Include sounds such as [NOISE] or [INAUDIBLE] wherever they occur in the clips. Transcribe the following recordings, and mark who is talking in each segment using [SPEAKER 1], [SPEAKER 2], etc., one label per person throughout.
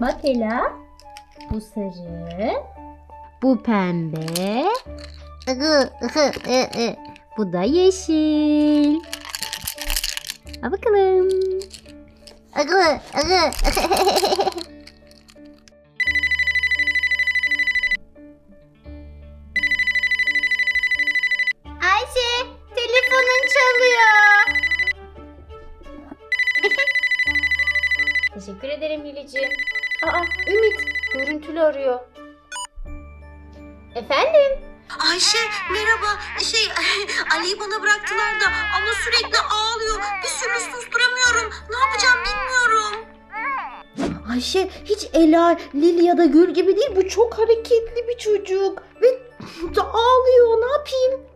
[SPEAKER 1] Bak Ela. Bu sarı. Bu pembe. Bu da yeşil. Al bakalım. [LAUGHS] Ayşe
[SPEAKER 2] hiç Ela, Lili ya da Gül gibi değil. Bu çok hareketli bir çocuk. Ve da ağlıyor. Ne yapayım?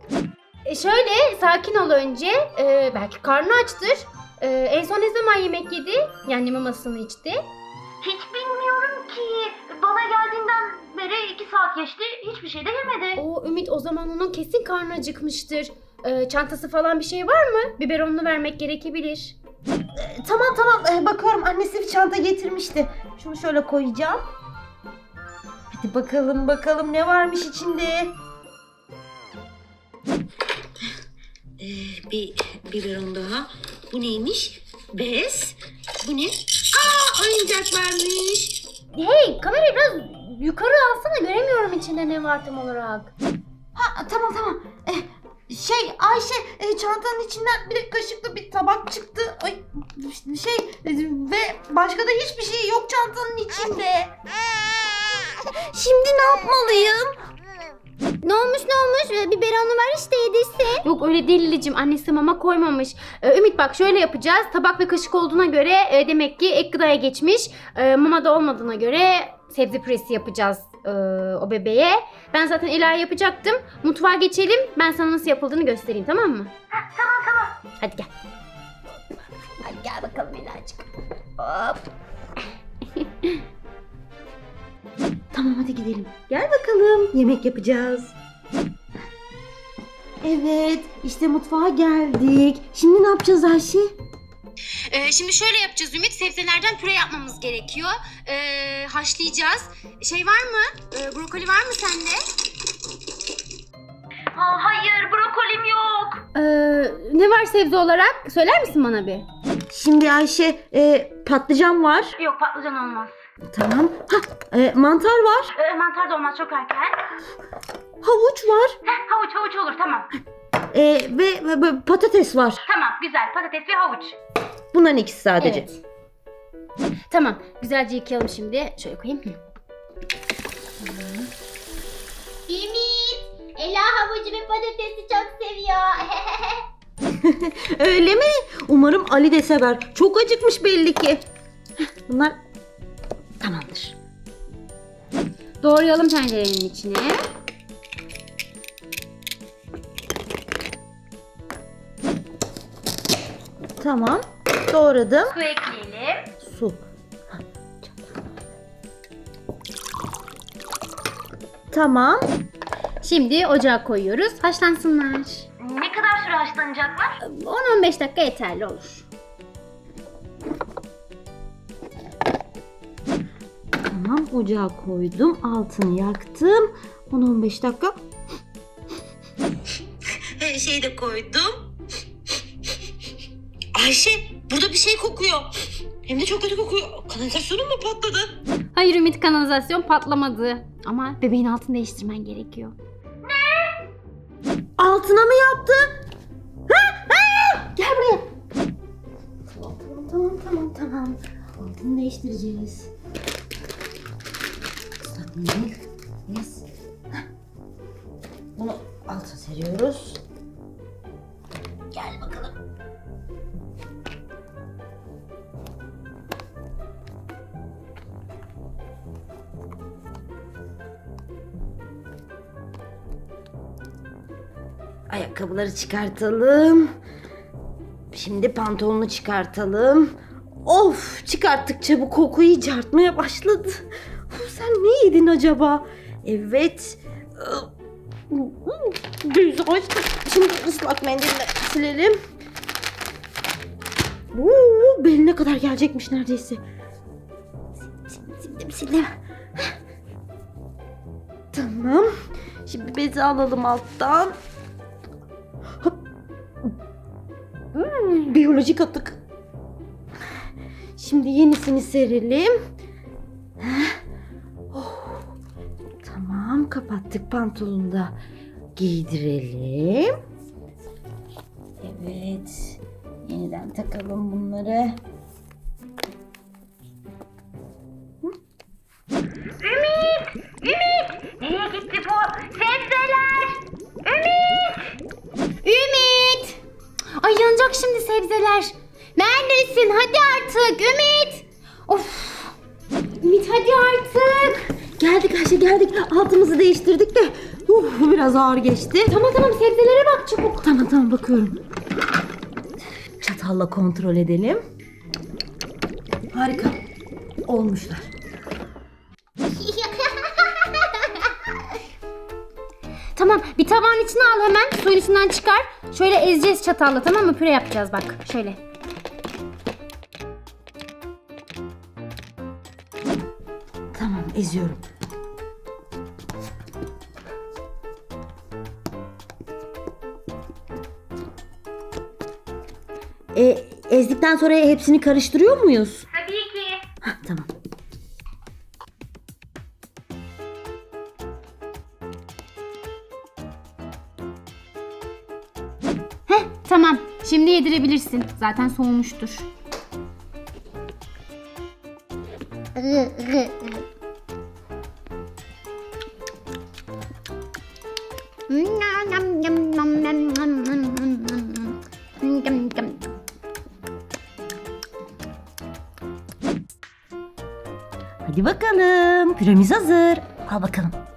[SPEAKER 3] E şöyle sakin ol önce. Ee, belki karnı açtır. Ee, en son ne zaman yemek yedi? Yani mamasını içti.
[SPEAKER 4] Hiç bilmiyorum ki. Bana geldiğinden beri iki saat geçti. Hiçbir şey de yemedi.
[SPEAKER 3] O Ümit o zaman onun kesin karnı acıkmıştır. Ee, çantası falan bir şey var mı? Biberonunu vermek gerekebilir.
[SPEAKER 2] E, tamam tamam e, bakıyorum annesi bir çanta getirmişti. Şunu şöyle koyacağım. Hadi bakalım bakalım ne varmış içinde.
[SPEAKER 4] Ee, bir biberon daha. Bu neymiş? Bez. Bu ne? Aa oyuncak varmış.
[SPEAKER 3] Hey kamerayı biraz yukarı alsana göremiyorum içinde ne var tam olarak.
[SPEAKER 2] Şey Ayşe e, çantanın içinden bir kaşıklı bir tabak çıktı. Ay şey e, ve başka da hiçbir şey yok çantanın içinde. Şimdi ne yapmalıyım?
[SPEAKER 1] Ne olmuş ne olmuş? Biberonu var işte yedirsin.
[SPEAKER 3] Yok öyle değil Lilicim. Annesi mama koymamış. Ee, Ümit bak şöyle yapacağız. Tabak ve kaşık olduğuna göre e, demek ki ek gıdaya geçmiş. E, mama da olmadığına göre sebze püresi yapacağız e, o bebeğe. Ben zaten Ela yapacaktım. Mutfağa geçelim. Ben sana nasıl yapıldığını göstereyim tamam mı? tamam tamam. Hadi gel.
[SPEAKER 1] Hadi gel bakalım Ela'cık. Hop. [LAUGHS]
[SPEAKER 2] Tamam hadi gidelim. Gel bakalım yemek yapacağız. Evet işte mutfağa geldik. Şimdi ne yapacağız Ayşe?
[SPEAKER 3] Ee, şimdi şöyle yapacağız Ümit. Sebzelerden püre yapmamız gerekiyor. Ee, haşlayacağız. Şey var mı? Ee, brokoli var mı sende?
[SPEAKER 4] Aa, hayır brokolim yok.
[SPEAKER 3] Ee, ne var sebze olarak? Söyler misin bana bir?
[SPEAKER 2] Şimdi Ayşe e, patlıcan var.
[SPEAKER 4] Yok patlıcan olmaz.
[SPEAKER 2] Tamam. Ha, e, mantar var.
[SPEAKER 4] Ee, mantar da olmaz çok erken.
[SPEAKER 2] Havuç var.
[SPEAKER 4] Heh, havuç havuç olur tamam.
[SPEAKER 2] E, ve, ve- ve patates var.
[SPEAKER 4] Tamam güzel patates ve havuç.
[SPEAKER 2] Bunların ikisi sadece.
[SPEAKER 3] Evet. Tamam. Güzelce yıkayalım şimdi. Şöyle koyayım. Hı.
[SPEAKER 1] Ümit. Ela havucu ve patatesi çok seviyor. [LAUGHS]
[SPEAKER 2] Öyle mi? Umarım Ali de sever. Çok acıkmış belli ki. Heh, Bunlar tamamdır.
[SPEAKER 3] Doğrayalım tencerenin içine.
[SPEAKER 2] Tamam. Doğradım.
[SPEAKER 4] Su ekleyelim.
[SPEAKER 2] Su. Tamam.
[SPEAKER 3] Şimdi ocağa koyuyoruz. Haşlansınlar.
[SPEAKER 4] Ne kadar süre haşlanacaklar?
[SPEAKER 3] 10-15 dakika yeterli olur.
[SPEAKER 2] Tamam ocağa koydum. Altını yaktım. 10-15 dakika.
[SPEAKER 4] şey de koydum. Ayşe burada bir şey kokuyor. Hem de çok kötü kokuyor. Kanalizasyonum mu patladı?
[SPEAKER 3] Hayır Ümit kanalizasyon patlamadı. Ama bebeğin altını değiştirmen gerekiyor.
[SPEAKER 2] Altına mı yaptı? Ha? Ha! Gel buraya. Tamam tamam tamam tamam. Altını değiştireceğiz. Yes. Hah. Bunu alta seriyoruz. Gel bakalım. Ayakkabıları çıkartalım. Şimdi pantolonu çıkartalım. Of çıkarttıkça bu koku iyice artmaya başladı. Sen ne yedin acaba? Evet. Güzel. Şimdi ıslak mendille silelim. Oo, beline kadar gelecekmiş neredeyse. Sildim sildim. Tamam. Şimdi bezi alalım alttan. Hmm, biyolojik atık. Şimdi yenisini serelim. Oh. Tamam kapattık pantolonu da giydirelim. Evet. Yeniden takalım bunları.
[SPEAKER 3] Nereye gitti Yanacak şimdi sebzeler. Neredesin? Hadi artık Ümit! Of! Ümit hadi artık.
[SPEAKER 2] Geldik Ayşe geldik. Altımızı değiştirdik de. Uh, biraz ağır geçti.
[SPEAKER 3] Tamam tamam sebzelere bak çabuk.
[SPEAKER 2] Tamam tamam bakıyorum. Çatalla kontrol edelim. Harika. Olmuşlar. [LAUGHS]
[SPEAKER 3] Tamam bir tabağın içine al hemen. Suyun içinden çıkar. Şöyle ezeceğiz çatalla tamam mı? Püre yapacağız bak. Şöyle.
[SPEAKER 2] Tamam eziyorum. E, ezdikten sonra hepsini karıştırıyor muyuz?
[SPEAKER 3] Yedirebilirsin. Zaten soğumuştur.
[SPEAKER 2] Hadi bakalım. Püremiz hazır. Al bakalım.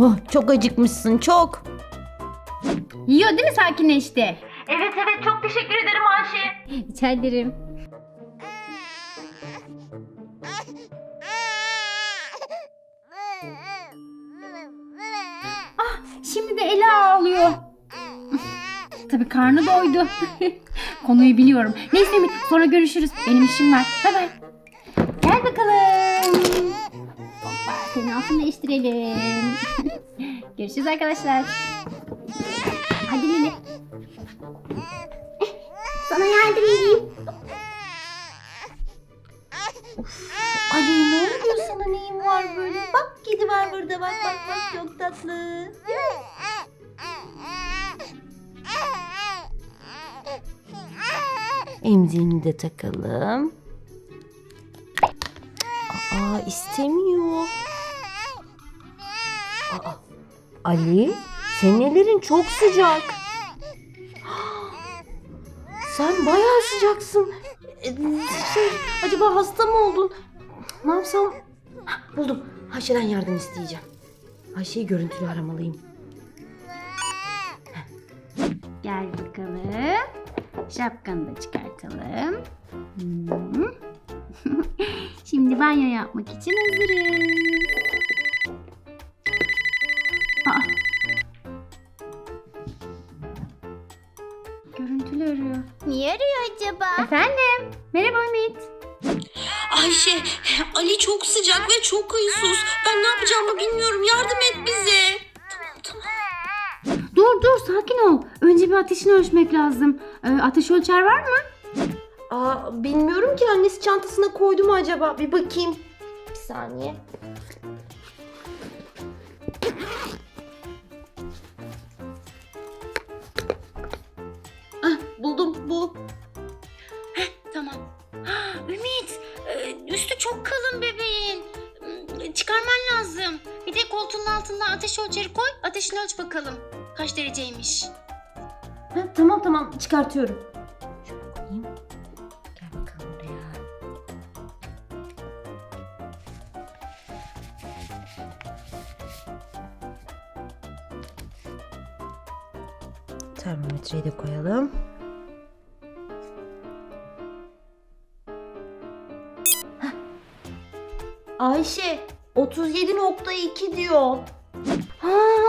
[SPEAKER 2] Oh, çok acıkmışsın çok.
[SPEAKER 3] Yiyor değil mi sakinleşti?
[SPEAKER 4] Evet evet çok teşekkür ederim Ayşe.
[SPEAKER 3] Rica ederim. Ah, şimdi de Ela ağlıyor. Tabii karnı doydu. [LAUGHS] Konuyu biliyorum. Neyse Ümit sonra görüşürüz. Benim işim var. Bay bay. Gel bakalım. Hoppa seni altını değiştirelim. [LAUGHS] görüşürüz arkadaşlar. Hadi Lili. Sana yardım edeyim.
[SPEAKER 2] Ali ne oluyor sana neyin var böyle? Bak kedi var burada bak bak bak çok tatlı. Emziğini de takalım. Aa istemiyor. Ali senin ellerin çok sıcak. Sen bayağı sıcaksın. Şey, acaba hasta mı oldun? Ne yapsam? Buldum. Ayşe'den yardım isteyeceğim. Ayşe'yi görüntülü aramalıyım.
[SPEAKER 3] Gel bakalım. Şapkanı da çıkartalım. Hmm. [LAUGHS] Şimdi banyo yapmak için hazırız. Aa. Görüntülü arıyor.
[SPEAKER 1] Niye arıyor acaba?
[SPEAKER 3] Efendim? Merhaba Ümit.
[SPEAKER 4] Ayşe Ali çok sıcak ve çok huysuz. Ben ne yapacağımı bilmiyorum. Yardım et bize. Tamam tamam.
[SPEAKER 3] Dur dur sakin ol. Önce bir ateşini ölçmek lazım. Ee, ateş ölçer var mı?
[SPEAKER 2] Aa, bilmiyorum ki annesi çantasına koydu mu acaba? Bir bakayım. Bir saniye. Bu.
[SPEAKER 3] Tamam. Ümit, e, üstü çok kalın bebeğin. Hmm, Çıkarman lazım. Bir de koltuğun altına ateş ölçeri koy. Ateşini ölç bakalım. Kaç dereceymiş?
[SPEAKER 2] Ha, tamam tamam çıkartıyorum. Koyayım. Gel bakalım buraya. Termometreyi de koyalım. Ayşe 37.2 diyor.
[SPEAKER 3] Ha,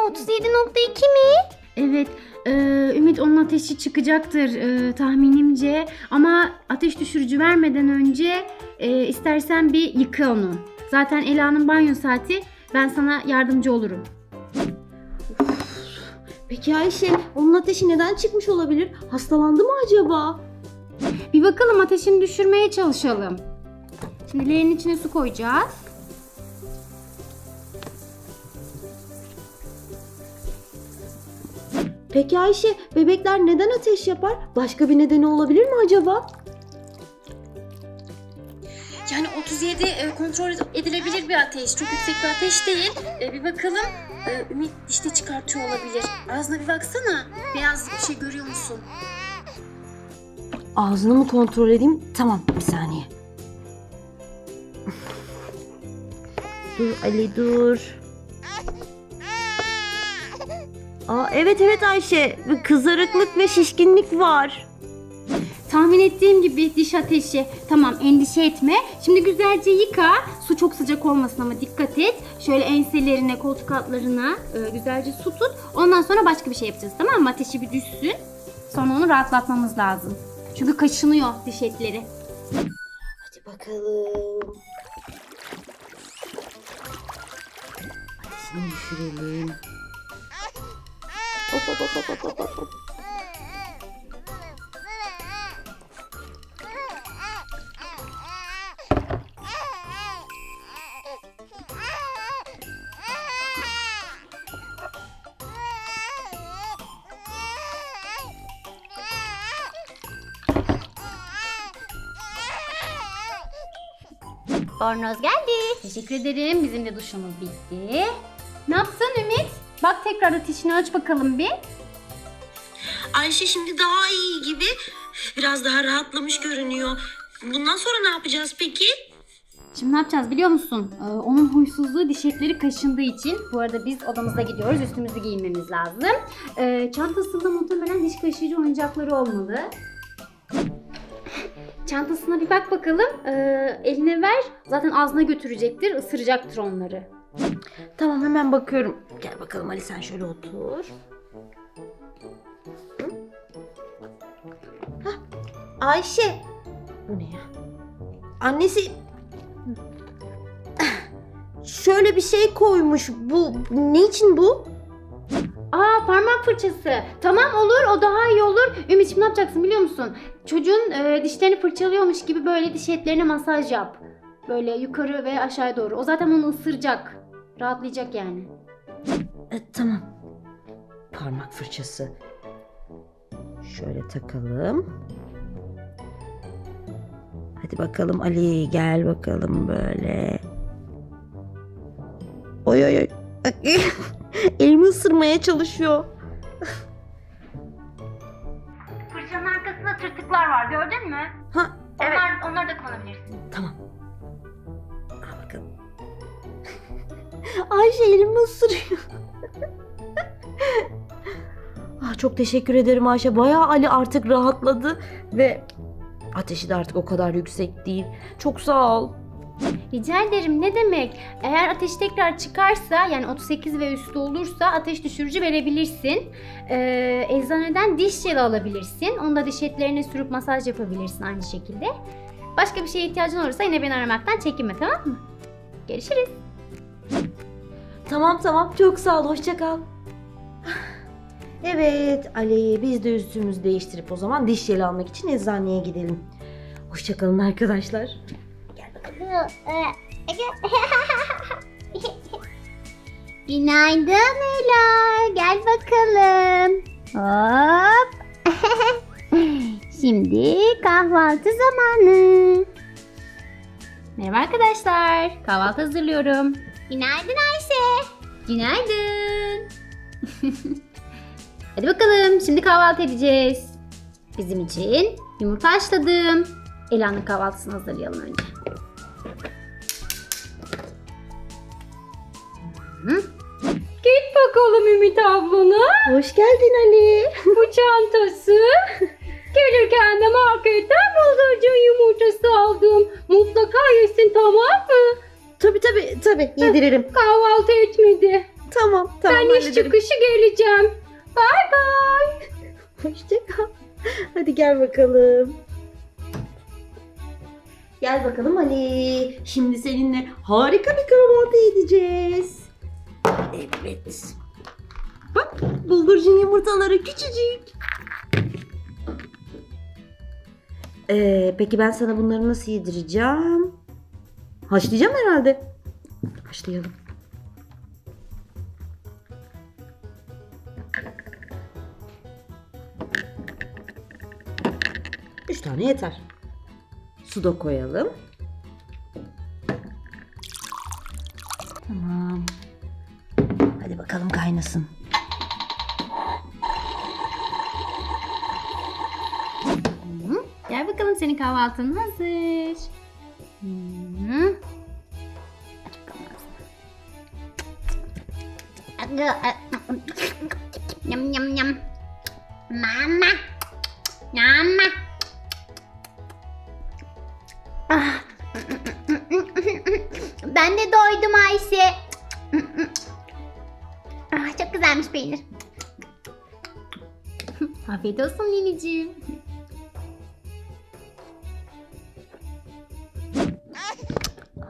[SPEAKER 3] 37.2 mi? Evet, e, Ümit onun ateşi çıkacaktır e, tahminimce. Ama ateş düşürücü vermeden önce e, istersen bir yıka onu. Zaten Ela'nın banyo saati. Ben sana yardımcı olurum.
[SPEAKER 2] Peki Ayşe onun ateşi neden çıkmış olabilir? Hastalandı mı acaba?
[SPEAKER 3] Bir bakalım ateşini düşürmeye çalışalım. Şimdi leğenin içine su koyacağız.
[SPEAKER 2] Peki Ayşe bebekler neden ateş yapar? Başka bir nedeni olabilir mi acaba?
[SPEAKER 5] Yani 37 e, kontrol edilebilir bir ateş. Çok yüksek bir ateş değil. E, bir bakalım. E, Ümit işte çıkartıyor olabilir. Ağzına bir baksana. Beyaz bir şey görüyor musun?
[SPEAKER 2] Ağzını mı kontrol edeyim? Tamam bir saniye. [LAUGHS] dur Ali dur. Aa, evet evet Ayşe. Kızarıklık ve şişkinlik var.
[SPEAKER 3] Tahmin ettiğim gibi diş ateşi. Tamam endişe etme. Şimdi güzelce yıka. Su çok sıcak olmasın ama dikkat et. Şöyle enselerine, koltuk altlarına e, güzelce su tut. Ondan sonra başka bir şey yapacağız tamam mı? Ateşi bir düşsün. Sonra onu rahatlatmamız lazım. Çünkü kaşınıyor diş etleri.
[SPEAKER 2] Hadi bakalım. Ateşini düşürelim. Hop.
[SPEAKER 3] Bornoz geldi. Teşekkür ederim. Bizim de duşumuz bitti. Ne yaptın? Bak tekrar ateşini aç bakalım bir.
[SPEAKER 4] Ayşe şimdi daha iyi gibi. Biraz daha rahatlamış görünüyor. Bundan sonra ne yapacağız peki?
[SPEAKER 3] Şimdi ne yapacağız biliyor musun? Ee, onun huysuzluğu diş etleri kaşındığı için. Bu arada biz odamıza gidiyoruz. Üstümüzü giyinmemiz lazım. Ee, çantasında muhtemelen diş kaşıyıcı oyuncakları olmalı. Çantasına bir bak bakalım. Ee, eline ver. Zaten ağzına götürecektir. ısıracaktır onları.
[SPEAKER 2] Tamam hemen bakıyorum. Gel bakalım Ali sen şöyle otur. Hah, Ayşe. Bu ne ya? Annesi şöyle bir şey koymuş. Bu ne için bu?
[SPEAKER 3] Aa parmak fırçası. Tamam olur o daha iyi olur. Ümit şimdi ne yapacaksın biliyor musun? Çocuğun e, dişlerini fırçalıyormuş gibi böyle diş etlerine masaj yap. Böyle yukarı ve aşağıya doğru. O zaten onu ısıracak. Rahatlayacak yani.
[SPEAKER 2] E, tamam. Parmak fırçası. Şöyle takalım. Hadi bakalım Ali gel bakalım böyle. Oy oy oy. [LAUGHS] Elimi ısırmaya çalışıyor.
[SPEAKER 3] Fırçanın arkasında tırtıklar var gördün mü?
[SPEAKER 2] Ha
[SPEAKER 3] Evet. Onlar, onları da kullanabilirsin.
[SPEAKER 2] Ayşe elimi ısırıyor. ah, çok teşekkür ederim Ayşe. Bayağı Ali artık rahatladı ve ateşi de artık o kadar yüksek değil. Çok sağ ol.
[SPEAKER 3] Rica ederim ne demek? Eğer ateş tekrar çıkarsa yani 38 ve üstü olursa ateş düşürücü verebilirsin. Ee, eczaneden diş jeli alabilirsin. Onu da diş etlerine sürüp masaj yapabilirsin aynı şekilde. Başka bir şeye ihtiyacın olursa yine beni aramaktan çekinme tamam mı? Görüşürüz.
[SPEAKER 2] Tamam tamam çok sağ ol hoşça kal. Evet Ali biz de üstümüzü değiştirip o zaman diş jeli almak için eczaneye gidelim. Hoşça kalın arkadaşlar.
[SPEAKER 1] Günaydın Ela. Gel bakalım. Hop. Şimdi kahvaltı zamanı.
[SPEAKER 3] Merhaba arkadaşlar. Kahvaltı hazırlıyorum.
[SPEAKER 1] Günaydın Ayşe.
[SPEAKER 3] Günaydın. [LAUGHS] Hadi bakalım şimdi kahvaltı edeceğiz. Bizim için yumurta haşladım. Ela'nın kahvaltısını hazırlayalım önce. Hı. Git bakalım Ümit ablana.
[SPEAKER 2] Hoş geldin Ali. [LAUGHS]
[SPEAKER 3] Bu çantası. Gelirken de marketten buzlucu yumurtası aldım. Mutlaka yesin tamam mı?
[SPEAKER 2] Tabi tabi tabi yediririm.
[SPEAKER 3] Kahvaltı etmedi.
[SPEAKER 2] Tamam tamam
[SPEAKER 3] ben iş
[SPEAKER 2] hallederim.
[SPEAKER 3] çıkışı geleceğim. Bay [LAUGHS]
[SPEAKER 2] gel bakalım. Gel bakalım Ali. Şimdi seninle harika bir kahvaltı edeceğiz. Evet. Bak bulgurcun yumurtaları küçücük. Ee, peki ben sana bunları nasıl yedireceğim? Haşlayacağım herhalde. Haşlayalım. Üç tane yeter. Su da koyalım. Tamam. Hadi bakalım kaynasın.
[SPEAKER 3] Gel bakalım senin kahvaltın hazır.
[SPEAKER 1] Yum yum yum. Mama. Mama. Ah. Ben de doydum Ayşe. Ah, çok güzelmiş peynir.
[SPEAKER 3] Afiyet olsun Niniciğim.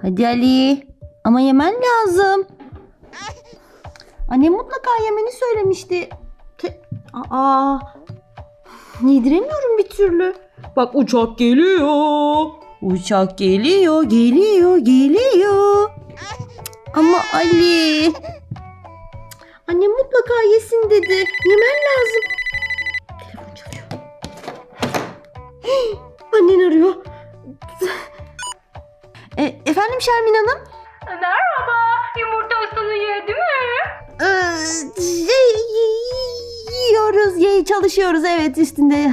[SPEAKER 2] Hadi Ali. Ama yemen lazım. Annem mutlaka yemeni söylemişti. Te- Aa. Yediremiyorum bir türlü. Bak uçak geliyor. Uçak geliyor, geliyor, geliyor. Ama Ali. Annem mutlaka yesin dedi. Yemen lazım. Telefon çalıyor. [GASPS] Annen arıyor. E, efendim Şermin Hanım?
[SPEAKER 3] Merhaba. Yumurtasını yedi mi?
[SPEAKER 2] Ee, şey, yiyoruz, ye, çalışıyoruz evet üstünde. [LAUGHS]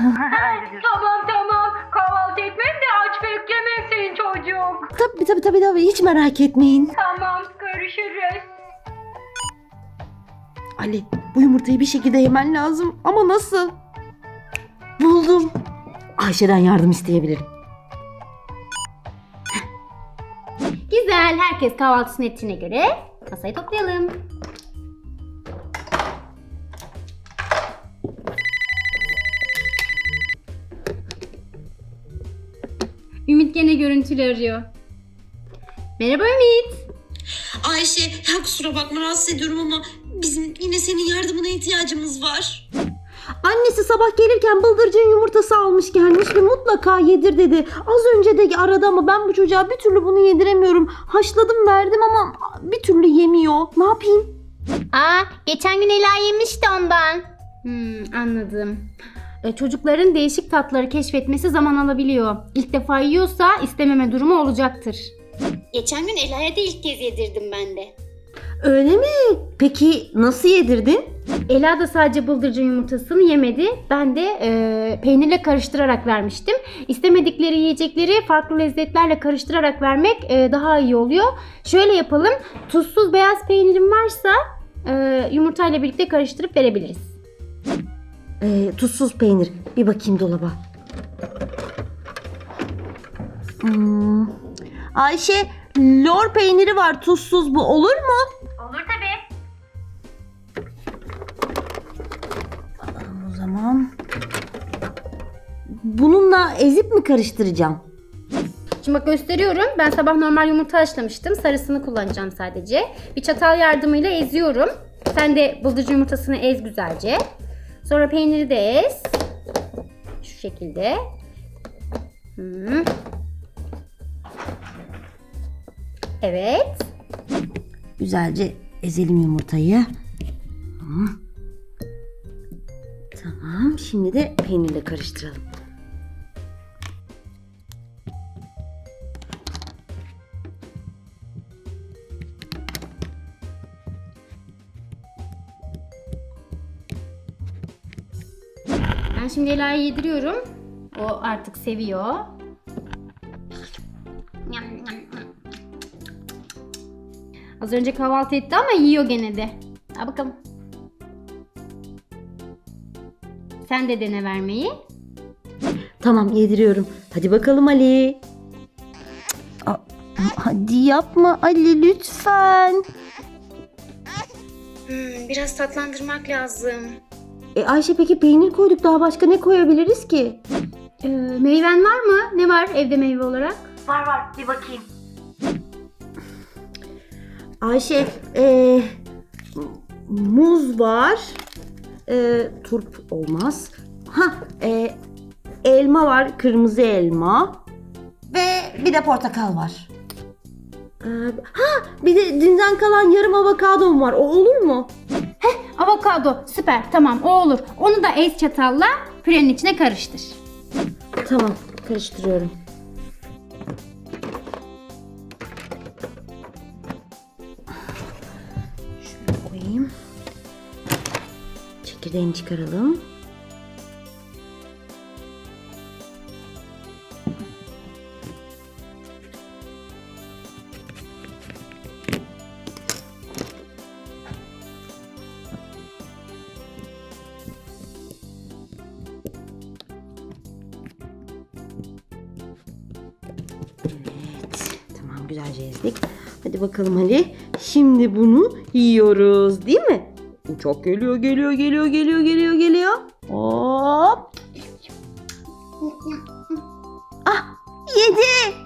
[SPEAKER 3] Tamam tamam. Kahvaltı etmem de aç beklemesin çocuk.
[SPEAKER 2] tabii tabii tabii tabii hiç merak etmeyin.
[SPEAKER 3] Tamam görüşürüz.
[SPEAKER 2] Ali bu yumurtayı bir şekilde yemen lazım ama nasıl? Buldum. Ayşe'den yardım isteyebilirim.
[SPEAKER 3] Herkes kahvaltısını ettiğine göre masayı toplayalım. Ümit gene görüntülü arıyor. Merhaba Ümit.
[SPEAKER 4] Ayşe ya kusura bakma rahatsız ediyorum ama bizim yine senin yardımına ihtiyacımız var.
[SPEAKER 2] Annesi sabah gelirken bıldırcın yumurtası almış gelmiş ve mutlaka yedir dedi. Az önce de aradı ama ben bu çocuğa bir türlü bunu yediremiyorum. Haşladım verdim ama bir türlü yemiyor. Ne yapayım?
[SPEAKER 1] Aa, geçen gün Ela yemişti ondan.
[SPEAKER 3] Hmm, anladım. E, çocukların değişik tatları keşfetmesi zaman alabiliyor. İlk defa yiyorsa istememe durumu olacaktır.
[SPEAKER 5] Geçen gün Ela'ya da ilk kez yedirdim ben de.
[SPEAKER 2] Öyle mi? Peki nasıl yedirdin?
[SPEAKER 3] Ela da sadece bıldırcın yumurtasını yemedi. Ben de e, peynirle karıştırarak vermiştim. İstemedikleri yiyecekleri farklı lezzetlerle karıştırarak vermek e, daha iyi oluyor. Şöyle yapalım. Tuzsuz beyaz peynirim varsa e, yumurtayla birlikte karıştırıp verebiliriz.
[SPEAKER 2] Ee, tuzsuz peynir. Bir bakayım dolaba. Hmm. Ayşe, lor peyniri var tuzsuz bu olur mu?
[SPEAKER 1] Olur tabii.
[SPEAKER 2] O zaman bununla ezip mi karıştıracağım?
[SPEAKER 3] Şimdi bak gösteriyorum. Ben sabah normal yumurta haşlamıştım. Sarısını kullanacağım sadece. Bir çatal yardımıyla eziyorum. Sen de bıldırcın yumurtasını ez güzelce. Sonra peyniri de ez. Şu şekilde. Hmm. Evet.
[SPEAKER 2] Güzelce ezelim yumurtayı. Tamam, şimdi de peynirle karıştıralım.
[SPEAKER 3] Ben şimdi Ela'ya yediriyorum. O artık seviyor. Az önce kahvaltı etti ama yiyor gene de. Al bakalım. Sen de dene vermeyi.
[SPEAKER 2] Tamam, yediriyorum. Hadi bakalım Ali. Hadi yapma Ali lütfen.
[SPEAKER 5] Hmm, biraz tatlandırmak lazım.
[SPEAKER 2] E Ayşe peki peynir koyduk daha başka ne koyabiliriz ki?
[SPEAKER 3] Ee, meyven var mı? Ne var evde meyve olarak?
[SPEAKER 4] Var var bir bakayım.
[SPEAKER 2] Ayşe e, muz var. E, turp olmaz. Ha e, elma var kırmızı elma. Ve bir de portakal var. Ee, ha bir de dünden kalan yarım avokadom var. O olur mu?
[SPEAKER 3] Avokado süper tamam o olur. Onu da ez çatalla pürenin içine karıştır.
[SPEAKER 2] Tamam karıştırıyorum. Çekirdeğini çıkaralım. Evet. Tamam güzelce ezdik. Hadi bakalım Ali. Şimdi bunu yiyoruz değil mi? Uçak geliyor geliyor geliyor geliyor geliyor geliyor. Hop. Ah yedi.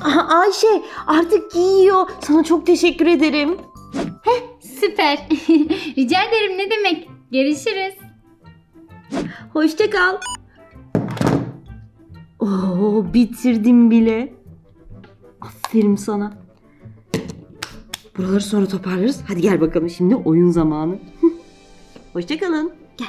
[SPEAKER 2] Ah, Ayşe artık yiyor. Sana çok teşekkür ederim.
[SPEAKER 3] Süper. [LAUGHS] Rica ederim ne demek. Görüşürüz.
[SPEAKER 2] Hoşça kal. Oo, bitirdim bile. Aferin sana. Buraları sonra toparlarız. Hadi gel bakalım şimdi oyun zamanı. [LAUGHS] Hoşça kalın. Gel.